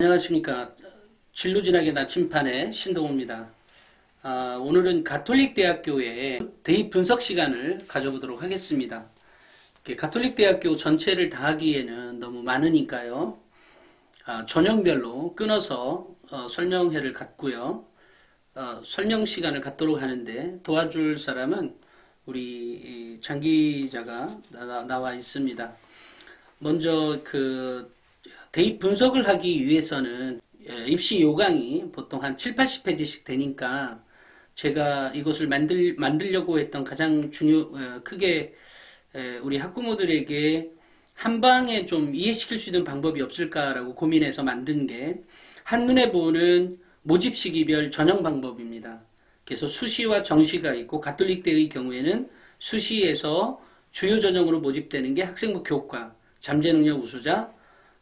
안녕하십니까. 진루진학의 나침판의 신동호입니다. 아, 오늘은 가톨릭 대학교의 대입 분석 시간을 가져보도록 하겠습니다. 이렇게 가톨릭 대학교 전체를 다 하기에는 너무 많으니까요. 아, 전형별로 끊어서 어, 설명회를 갖고요. 어, 설명 시간을 갖도록 하는데 도와줄 사람은 우리 이장 기자가 나- 나와 있습니다. 먼저 그 대입 분석을 하기 위해서는 예, 입시 요강이 보통 한 7, 80페이지씩 되니까 제가 이것을 만들, 만들려고 했던 가장 중요, 어, 크게 에, 우리 학부모들에게 한 방에 좀 이해시킬 수 있는 방법이 없을까라고 고민해서 만든 게 한눈에 보는 모집 시기별 전형 방법입니다. 그래서 수시와 정시가 있고 가톨릭대의 경우에는 수시에서 주요 전형으로 모집되는 게 학생부 교과, 잠재능력 우수자,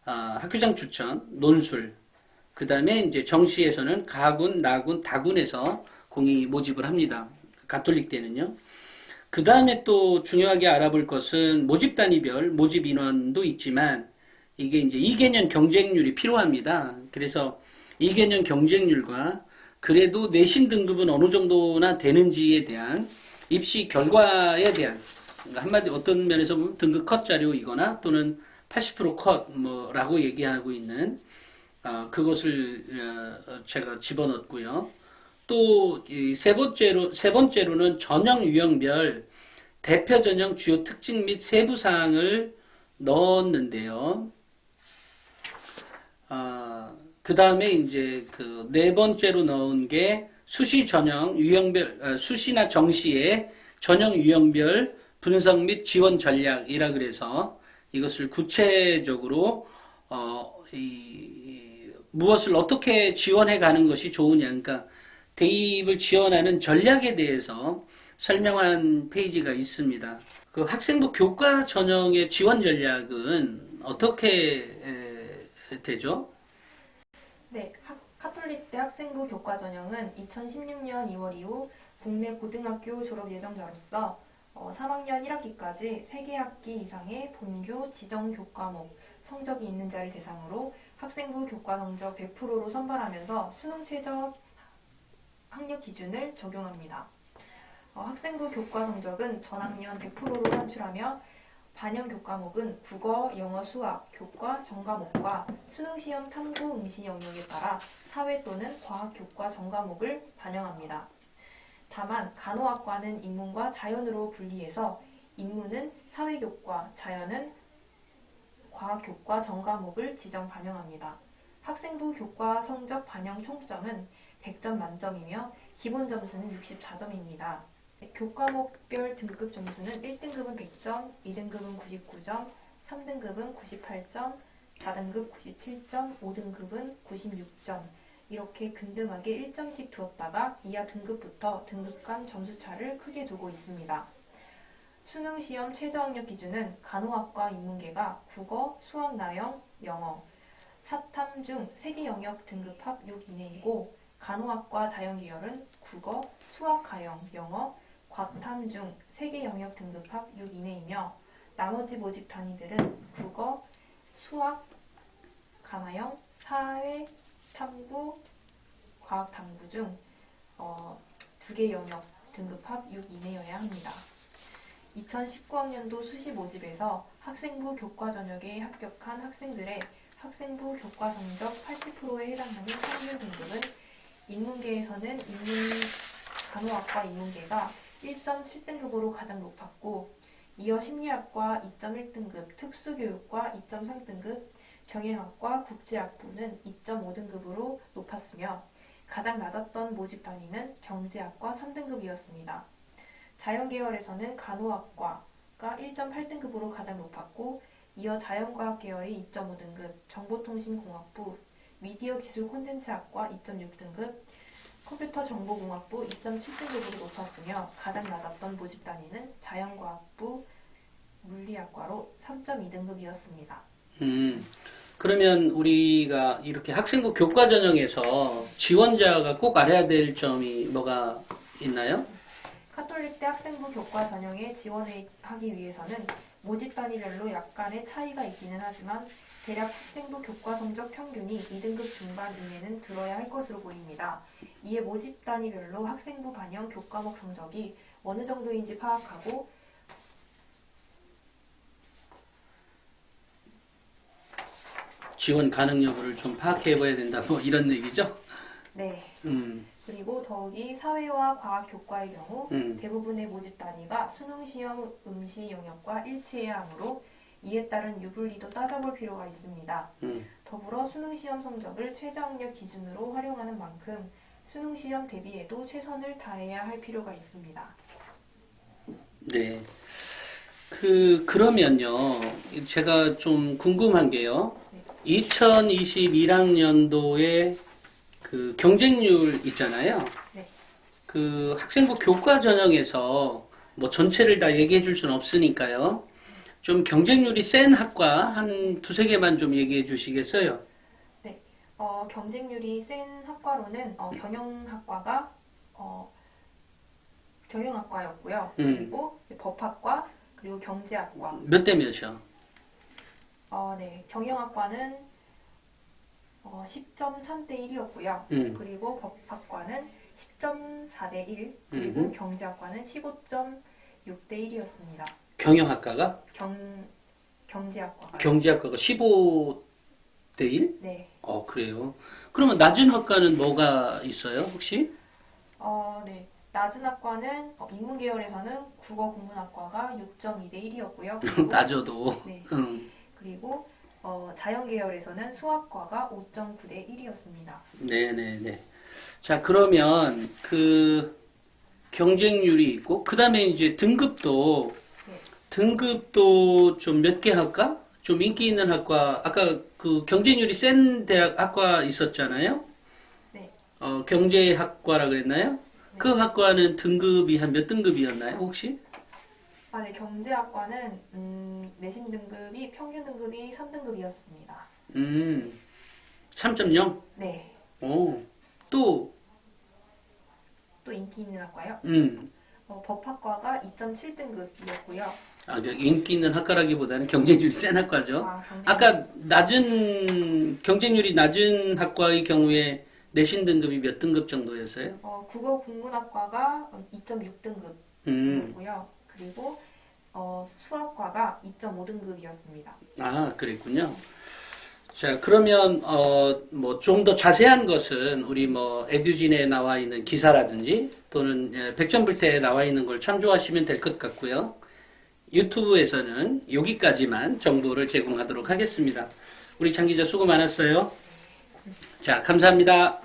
아, 학교장 추천, 논술, 그 다음에 이제 정시에서는 가군, 나군, 다군에서 공이 모집을 합니다. 가톨릭 때는요. 그 다음에 또 중요하게 알아볼 것은 모집 단위별 모집 인원도 있지만 이게 이제 2개년 경쟁률이 필요합니다. 그래서 2개년 경쟁률과 그래도 내신 등급은 어느 정도나 되는지에 대한 입시 결과에 대한 그러니까 한마디 어떤 면에서 보면 등급 컷 자료이거나 또는 80%컷 뭐 라고 얘기하고 있는 어, 그것을 어, 제가 집어넣었고요. 또 세 번째로 세 번째로는 전형 유형별 대표 전형 주요 특징 및 세부 사항을 넣었는데요. 그 다음에 이제 그 네 번째로 넣은 게 수시 전형 유형별 아, 수시나 정시의 전형 유형별 분석 및 지원 전략이라 그래서 이것을 구체적으로 어, 이, 이 무엇을 어떻게 지원해 가는 것이 좋으냐, 그러니까 대입을 지원하는 전략에 대해서 설명한 페이지가 있습니다. 그 학생부 교과 전형의 지원 전략은 어떻게 에, 되죠? 네, 학- 카톨릭대 학생부 교과 전형은 2016년 2월 이후 국내 고등학교 졸업 예정자로서 어, 3학년 1학기까지 3개 학기 이상의 본교 지정 교과목 성적이 있는 자를 대상으로 학생부 교과 성적 100%로 선발하면서 수능 최저 학력 기준을 적용합니다. 어, 학생부 교과 성적은 전학년 100%로 산출하며 반영 교과목은 국어, 영어, 수학, 교과, 전과목과 수능 시험 탐구 응시 영역에 따라 사회 또는 과학 교과 전과목을 반영합니다. 다만 간호학과는 인문과 자연으로 분리해서 인문은 사회교과, 자연은 과학교과 전과목을 지정 반영합니다. 학생부 교과 성적 반영 총점은 100점 만점이며 기본 점수는 64점입니다. 교과목별 등급 점수는 1등급은 100점, 2등급은 99점, 3등급은 98점, 4등급 97점, 5등급은 96점. 이렇게 균등하게 1점씩 두었다가 이하 등급부터 등급 간 점수차를 크게 두고 있습니다. 수능 시험 최저 학력 기준은 간호학과 인문계가 국어, 수학 나영, 영어, 사탐 중 3개 영역 등급 합 6 이내이고 간호학과 자연계열은 국어, 수학 가영, 영어, 과탐 중 3개 영역 등급 합 6 이내이며 나머지 모집 단위들은 국어, 수학, 간화형, 사회, 탐구, 과학 탐구 중 어, 두개 영역 등급 합 6 이내여야 합니다. 2019학년도 수시 모집에서 학생부 교과 전역에 합격한 학생들의 학생부 교과 성적 80%에 해당하는 평균 등급은 인문계에서는 인문 간호학과 인문계가 1.7등급으로 가장 높았고 이어 심리학과 2.1등급, 특수교육과 2.3등급, 경영학과 국제학부는 2.5등급으로 높았으며 가장 낮았던 모집 단위는 경제학과 3등급이었습니다. 자연계열에서는 간호학과가 1.8등급으로 가장 높았고 이어 자연과학 계열이 2.5등급, 정보통신공학부, 미디어 기술 콘텐츠학과 2.6등급, 컴퓨터 정보공학부 2.7등급으로 높았으며 가장 낮았던 모집 단위는 자연과학부, 물리학과로 3.2등급이었습니다. 음, 그러면 우리가 이렇게 학생부 교과 전형에서 지원자가 꼭 알아야 될 점이 뭐가 있나요? 카톨릭 대 학생부 교과 전형에 지원하기 위해서는 모집 단위별로 약간의 차이가 있기는 하지만 대략 학생부 교과 성적 평균이 2등급 중반 이내는 들어야 할 것으로 보입니다. 이에 모집 단위별로 학생부 반영 교과목 성적이 어느 정도인지 파악하고 지원 가능 여부를 좀 파악해 봐야 된다. 뭐 이런 얘기죠? 네 음, 그리고 더욱이 사회와 과학 교과의 경우 음. 대부분의 모집 단위가 수능 시험 음시 영역과 일치해야 하므로 이에 따른 유불리도 따져볼 필요가 있습니다. 음. 더불어 수능 시험 성적을 최저학력 기준으로 활용하는 만큼 수능 시험 대비에도 최선을 다해야 할 필요가 있습니다. 네. 그, 그러면요. 제가 좀 궁금한 게요. 2021학년도에 그 경쟁률 있잖아요. 네. 그 학생부 교과 전형에서 뭐 전체를 다 얘기해 줄 수는 없으니까요. 좀 경쟁률이 센 학과 한 두세 개만 좀 얘기해 주시겠어요? 어, 경쟁률이 센 학과로는 어, 경영학과가 어, 경영학과였고요. 음. 그리고 법학과 그리고 경제학과. 몇 대 몇이요? 어, 네, 경영학과는 어, 10.3대 1이었고요. 음. 그리고 법학과는 10.4대 1, 그리고 음흠. 경제학과는 15.6대 1이었습니다. 경영학과가? 경 경제학과가. 경제학과가 15대 1? 네. 어, 그래요. 그러면 낮은 학과는 뭐가 있어요, 혹시? 어, 네. 낮은 학과는 어, 인문 계열에서는 국어 국문학과가 6.2대 1이었고요. 그리고, 낮아도. 네. 응. 그리고 어, 자연 계열에서는 수학과가 5.9대 1이었습니다. 네네네. 자, 그러면 그 경쟁률이 있고, 그 다음에 이제 등급도, 네. 등급도 좀 몇개 학과? 좀 인기 있는 학과, 아까 그 경쟁률이 센 대학 학과 있었잖아요? 네. 어, 경제학과라 그랬나요? 그 학과는 등급이 한 몇 등급이었나요, 혹시? 아, 네. 경제학과는 음, 내신 등급이 평균 등급이 3등급이었습니다. 음, 3.0? 네. 오, 또, 또 인기 있는 학과요. 음, 어, 법학과가 2.7등급이었고요. 아, 그 인기 있는 학과라기보다는 경쟁률이 센 학과죠. 아, 아까 낮은 경쟁률이 낮은 학과의 경우에 내신 등급이 몇 등급 정도였어요? 어, 국어 국문학과가 2.6등급이었고요. 음, 그리고 어, 수학과가 2.5등급이었습니다. 아 그랬군요. 자 그러면 어 뭐 좀 더 자세한 것은 우리 뭐 에듀진에 나와 있는 기사라든지 또는 예, 백전불태에 나와 있는 걸 참조하시면 될 것 같고요. 유튜브에서는 여기까지만 정보를 제공하도록 하겠습니다. 우리 장 기자 수고 많았어요. 자 감사합니다.